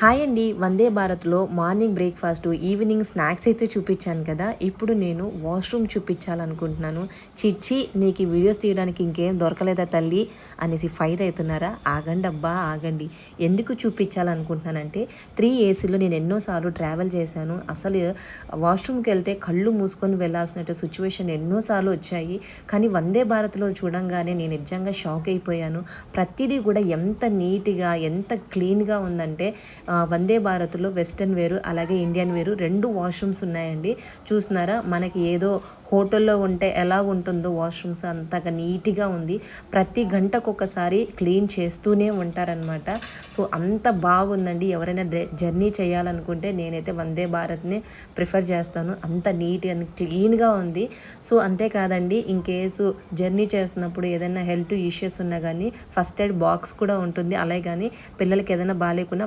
Hi అండి వందే భారత్లో morning breakfast evening snacks అయితే చూపించాను కదా. ఇప్పుడు నేను వాష్రూమ్ చూపించాలనుకుంటున్నాను. చిచ్చి నీకు ఈ వీడియోస్ తీయడానికి ఇంకేం దొరకలేదా తల్లి? అనేసి ఫైర్ అవుతున్నారా? ఆగండి అబ్బా ఆగండి. ఎందుకు చూపించాలనుకుంటున్నానంటే త్రీ ఏసీలో నేను ఎన్నోసార్లు ట్రావెల్ చేశాను. అసలు వాష్రూమ్కి వెళ్తే కళ్ళు మూసుకొని వెళ్ళాల్సిన సిచ్యువేషన్ ఎన్నోసార్లు వచ్చాయి. కానీ వందే భారత్లో చూడంగానే నేను నిజంగా షాక్ అయిపోయాను. ప్రతిదీ కూడా ఎంత నీట్గా ఎంత క్లీన్గా ఉందంటే వందే భారత్లో వెస్ట్రన్ వేరు అలాగే ఇండియన్ వేరు రెండు వాష్రూమ్స్ ఉన్నాయండి. చూస్తున్నారా? మనకి ఏదో హోటల్లో ఉంటే ఎలా ఉంటుందో వాష్రూమ్స్ అంతగా నీట్గా ఉంది. ప్రతి గంటకు ఒకసారి క్లీన్ చేస్తూనే ఉంటారనమాట సో అంత బాగుందండి. ఎవరైనా జర్నీ చేయాలనుకుంటే నేనైతే వందే భారత్ని ప్రిఫర్ చేస్తాను. అంత నీట్ అండ్ క్లీన్గా ఉంది. సో అంతేకాదండి ఇన్ కేసు జర్నీ చేస్తున్నప్పుడు ఏదైనా హెల్త్ ఇష్యూస్ ఉన్నా కానీ ఫస్ట్ ఎయిడ్ బాక్స్ కూడా ఉంటుంది. అలాగే కానీ పిల్లలకి ఏదైనా బాగాలేకుండా